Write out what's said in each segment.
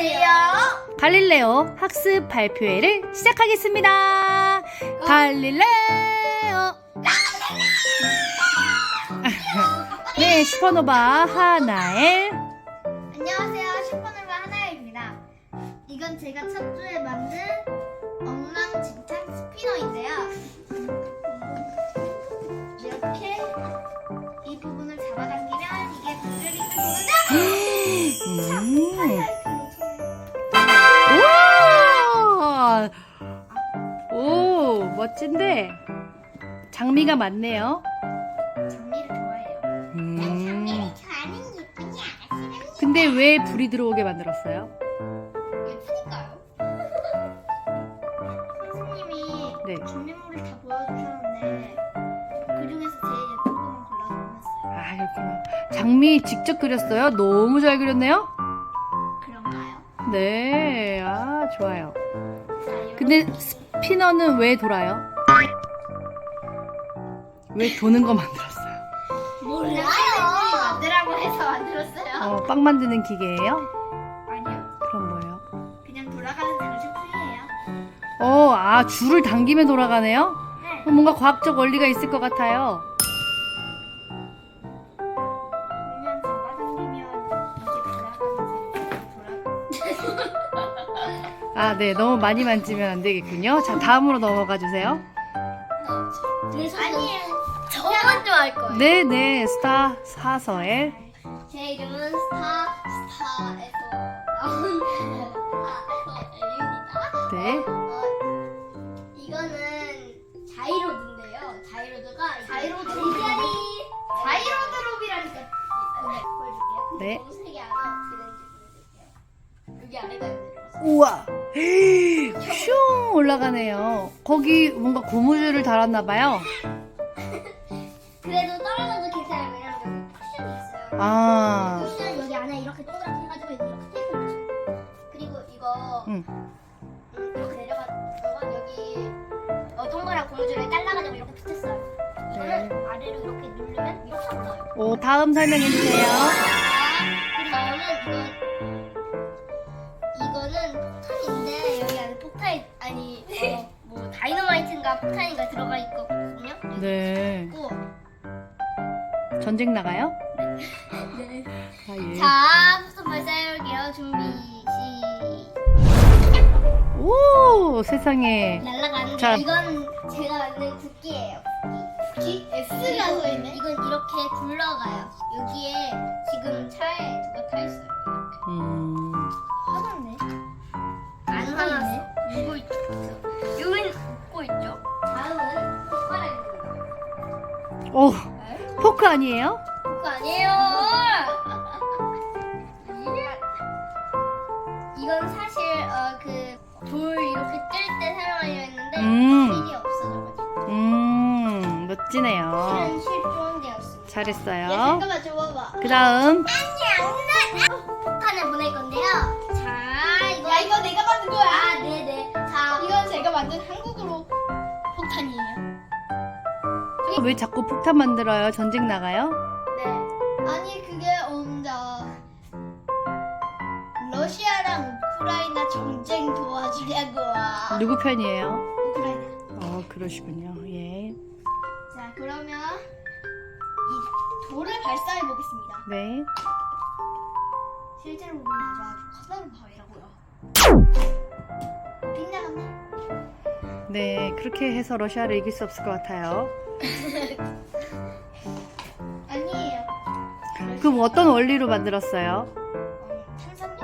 안녕하세요. 갈릴레오 학습 발표회를 시작하겠습니다. 갈릴레오. 네, 슈퍼노바 하나엘. 안녕하세요. 슈퍼노바 하나입니다. 이건 제가 첫 주에 만든 엉망진창 스피너인데요. 멋진데 장미가 많네요. 장미를 좋아해요. 음. 좋아하는 예쁜이 아가씨랍니다. 근데 왜 불이 들어오게 만들었어요? 예쁘니까요. 선생님이 네. 준비물을 다 보여주셨는데 그 중에서 제일 예쁜 것만 골라서 보냈어요. 아, 그렇구나. 장미 직접 그렸어요? 너무 잘 그렸네요? 그런가요? 네, 아, 좋아요. 자, 근데 스 피너는 왜 돌아요? 왜 도는 거 만들었어요? 몰라요. 만들라고 해서 만들었어요. 어, 빵 만드는 기계예요? 아니요. 그럼 뭐예요? 그냥 돌아가는 장식품이에요. 어, 아, 줄을 당기면 돌아가네요? 네. 어, 뭔가 과학적 원리가 있을 것 같아요. 아, 네, 너무 많이 만지면 안 되겠군요. 자, 다음으로 넘어가 주세요. 아니에요. 저 먼저 할 거예요. 네, 네, 스타 사서엘. 제 이름은 스타 스타에서 나온 스타에서 엘입니다. 네. 어, 이거는 자이로드인데요. 자이로드가 자이로드 이자리 자이로드 롭이라니까. 네, 보여줄게요. 네. 너무 세게 안 하고 어떻게 되는지 보여줄게요. 여기 아래가 내려 우와. 슝 올라가네요. 거기 뭔가 고무줄을 달았나봐요. 그래도 떨어져도 괜찮아요. 왜냐면 여기 쿠션이 있어요. 아, 쿠션 여기 안에 이렇게 동그랗게 해가지고 이렇게 테이프 있죠. 그리고 이거 응. 음, 이렇게 내려가는 건 여기 어, 동그란 고무줄에 잘라가지고 이렇게 붙였어요. 이거는 네. 아래로 이렇게 누르면 이렇게 붙어요. 오, 다음 설명해주세요. 그 다음은 이건 폭탄이 아니 어, 뭐 다이너마이트인가 폭탄인가 들어가 있거든요. 네. 있고 전쟁 나가요? 네. 아, 예. 자, 부터 발사해볼게요. 준비, 시. 오, 세상에. 날아가는데 자. 이건 제가 만든 국기예요. 국기? S가 서 있네. 이건 이렇게 굴러가요. 여기에 지금 차에 누가 타 있어요. 음. 화났네. 안 화났어. 오, 포크 아니에요? 그거 아니에요. 이건 사실 어, 그돌 이렇게 뜰 때 사용하려 했는데 음. 실이 없어져가지고 음, 멋지네요. 실은 실종 되었습니다. 잘했어요. 잠깐만 줘봐봐. 그 다음. 폭탄을 보낼 건데요. 자, 이거 야 이거 내가 만든 거야. 아, 네네. 자, 이건 제가 만든 한국어로 폭탄이에요. 왜 자꾸 폭탄 만들어요? 전쟁 나가요? 네. 아니 그게 혼자 러시아랑 우크라이나 전쟁 도와주려고. 누구 편이에요? 우크라이나. 어, 그러시군요. 예. 자, 그러면 이 돌을 발사해 보겠습니다. 네. 실제로 보면 아주 아주 커다란 바위라고요. 빗나갔네. 네, 그렇게 해서 러시아를 이길 수 없을 것 같아요. 아니에요. 그럼 어떤 원리로 만들었어요? 어, 탄산력?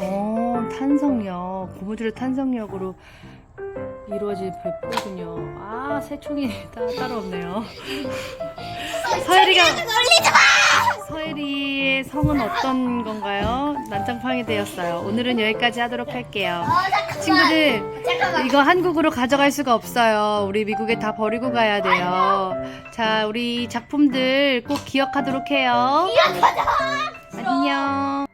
어, 탄성력. 고무줄의 탄성력으로 이루어진 발포군요. 아, 새총이 따, 따로 없네요. 서혜리가, 서혜리의 성은 어떤 건가요? 난장판이 되었어요. 오늘은 여기까지 하도록 할게요. 어, 잠깐만. 친구들, 잠깐만. 이거 한국으로 가져갈 수가 없어요. 우리 미국에 다 버리고 가야 돼요. 자, 우리 작품들 꼭 기억하도록 해요. 기억하자. 안녕.